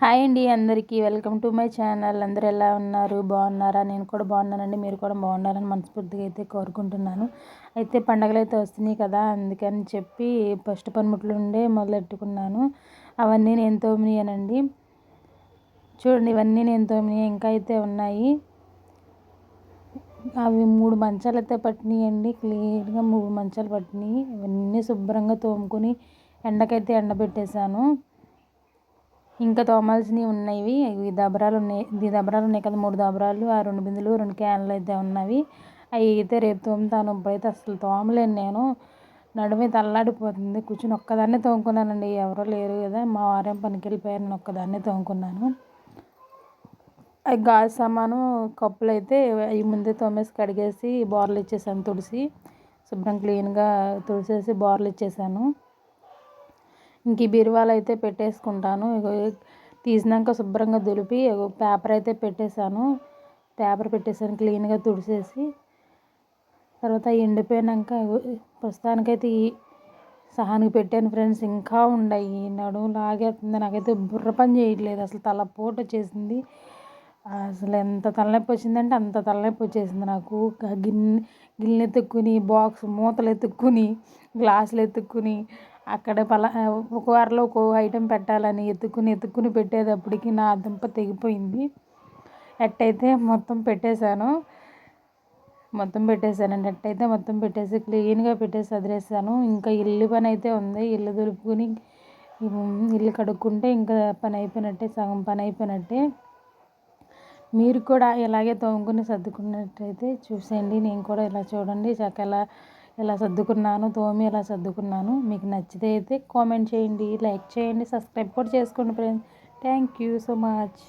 Hi అండి అందరికీ. Welcome to my channel. అందరూ ఎలా ఉన్నారు? బాగున్నారా? నేను కూడా బాగున్నానండి. మీరు కూడా బాగున్నారని మనస్ఫూర్తిగా అయితే కోరుకుంటున్నాను. అయితే పండగలు అయితే వస్తున్నాయి కదా అందుకని చెప్పి ఫస్ట్ పనిముట్లు ఉండే మొదలెట్టుకున్నాను. అవన్నీ నేను తోమినానండి చూడండి ఇవన్నీ నేను తోమినాయి. ఇంకా అయితే ఉన్నాయి. అవి మూడు మంచాలు అయితే పట్టినాయండి. క్లియర్గా మూడు మంచాలు పట్టినాయి. ఇవన్నీ శుభ్రంగా తోముకొని ఎండకైతే ఎండబెట్టేశాను. ఇంకా తోమాల్సినవి ఉన్నాయి ఇవి దబరాలు ఉన్నాయి. ఇది దబరాలు ఉన్నాయి కదా మూడు దబరాలు ఆ రెండు బిందులు రెండు క్యాన్లు అయితే ఉన్నవి. అవి అయితే రేపు తోముతాను. ఇప్పుడైతే అసలు తోమలేను నేను. నడుమే తల్లాడిపోతుంది కూర్చుని ఒక్కదాన్నే తోముకున్నానండి. ఎవరో లేరు కదా. మా వారేం పనికి వెళ్ళిపోయారు నేను ఒక్కదాన్నే తోముకున్నాను. అవి గాజు సామాను కప్పులు అయితే అవి ముందే తోమేసి కడిగేసి బోర్లు ఇచ్చేసాను తుడిసి. శుభ్రం క్లీన్గా తుడిసేసి బోర్లు ఇచ్చేసాను. ఇంక ఈ బీరువాలు అయితే పెట్టేసుకుంటాను తీసినాక శుభ్రంగా దులిపి పేపర్ అయితే పెట్టేశాను. పేపర్ పెట్టేసాను క్లీన్గా తుడిసేసి. తర్వాత ఎండిపోయాక ప్రస్తుతానికైతే ఈ సహానికి పెట్టాను ఫ్రెండ్స్. ఇంకా ఉన్నాయి నడుము లాగేస్తుంది నాకైతే బుర్ర పని చేయట్లేదు. అసలు తలపోటు వచ్చేసింది. అసలు ఎంత తలనొప్పి వచ్చిందంటే అంత తలనొప్పి వచ్చేసింది నాకు. గిన్నె గిన్నె ఎత్తుక్కుని బాక్స్ మూతలు ఎత్తుక్కుని గ్లాసులు ఎత్తుక్కుని అక్కడ పలా ఒక వారంలో ఒక్కో ఐటెం పెట్టాలని ఎత్తుకుని ఎత్తుకుని పెట్టేటప్పటికి నా దుంప తెగిపోయింది. ఎట్టయితే మొత్తం పెట్టేశాను. మొత్తం పెట్టేశానండి ఎట్టయితే మొత్తం పెట్టేసి క్లీన్గా పెట్టేసి అదిరేసాను. ఇంకా ఇల్లు పని అయితే ఉంది. ఇల్లు దులుపుకుని ఇల్లు కడుక్కుంటే ఇంకా పని అయిపోయినట్టే సగం పని అయిపోయినట్టే. మీరు కూడా ఇలాగే తోముకుని సర్దుకున్నట్టయితే చూసేయండి. నేను కూడా ఇలా చూడండి. చక్కగా ఎలా ఇలా సర్దుకున్నాను తోమి ఇలా సర్దుకున్నాను మీకు నచ్చితే అయితే కామెంట్ చేయండి లైక్ చేయండి సబ్స్క్రైబ్ కూడా చేసుకోండి friends. Thank you so much.